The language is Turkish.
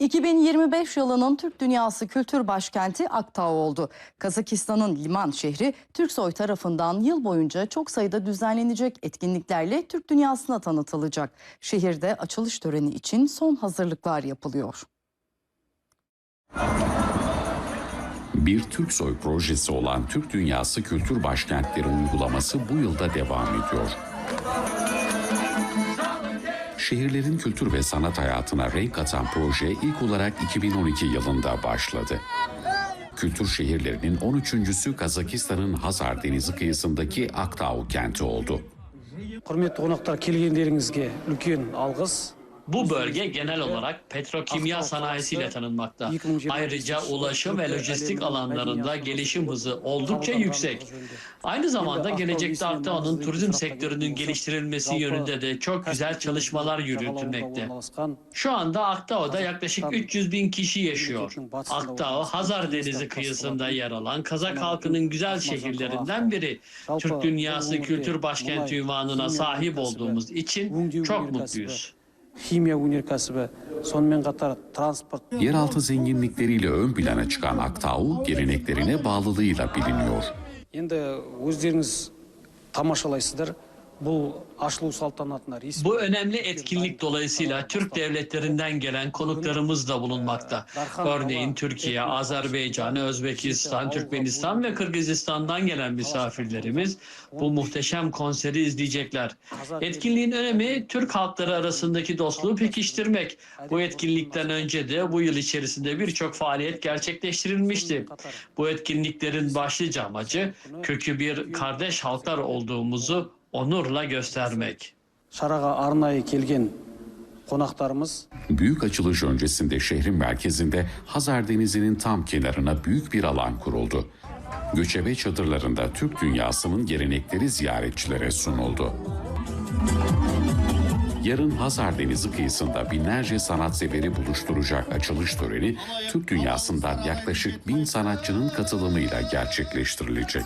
2025 yılının Türk Dünyası Kültür Başkenti Aktau oldu. Kazakistan'ın liman şehri Türksoy tarafından yıl boyunca çok sayıda düzenlenecek etkinliklerle Türk dünyasına tanıtılacak. Şehirde açılış töreni için son hazırlıklar yapılıyor. Bir Türksoy projesi olan Türk Dünyası Kültür Başkentleri uygulaması bu yılda devam ediyor Şehirlerin kültür ve sanat hayatına renk katan proje ilk olarak 2012 yılında başladı. Kültür şehirlerinin 13.sü Kazakistan'ın Hazar Denizi kıyısındaki Aktau kenti oldu. құрметті қонақтар келгендеріңізге үлкен алғыс bu bölge genel olarak petrokimya sanayisiyle tanınmakta. Ayrıca ulaşım ve lojistik alanlarında gelişim hızı oldukça yüksek. Aynı zamanda gelecekte Aktau'nun turizm sektörünün geliştirilmesi yönünde de çok güzel çalışmalar yürütülmekte. Şu anda Aktau'da yaklaşık 300 bin kişi yaşıyor. Aktau, Hazar Denizi kıyısında yer alan Kazak halkının güzel şehirlerinden biri. Türk Dünyası Kültür Başkenti ünvanına sahip olduğumuz için çok mutluyuz химия өнеркәсібі сонымен қатар транспорт Yeraltı zenginlikleriyle ön plana çıkan Aktau, geleneklerine bağlılığıyla biliniyor. енді өздеріңіз тамашалайсыздар bu aşlı saltanatına resim. Bu önemli etkinlik dolayısıyla Türk devletlerinden gelen konuklarımız da bulunmakta. Örneğin Türkiye, Azerbaycan, Özbekistan, Türkmenistan ve Kırgızistan'dan gelen misafirlerimiz bu muhteşem konseri izleyecekler. Etkinliğin önemi Türk halkları arasındaki dostluğu pekiştirmek. Bu etkinlikten önce de bu yıl içerisinde birçok faaliyet gerçekleştirilmişti. Bu etkinliklerin başlıca amacı kökü bir kardeş halklar olduğumuzu onurla göstermek. Şaraga Arna'ya kelgen konaklarımız. Büyük açılış öncesinde şehrin merkezinde Hazar Denizi'nin tam kenarına büyük bir alan kuruldu. Göçebe çadırlarında Türk dünyasının gelenekleri ziyaretçilere sunuldu. Yarın Hazar Denizi kıyısında binlerce sanatseveri buluşturacak açılış töreni Türk dünyasından yaklaşık bin sanatçının katılımıyla gerçekleştirilecek.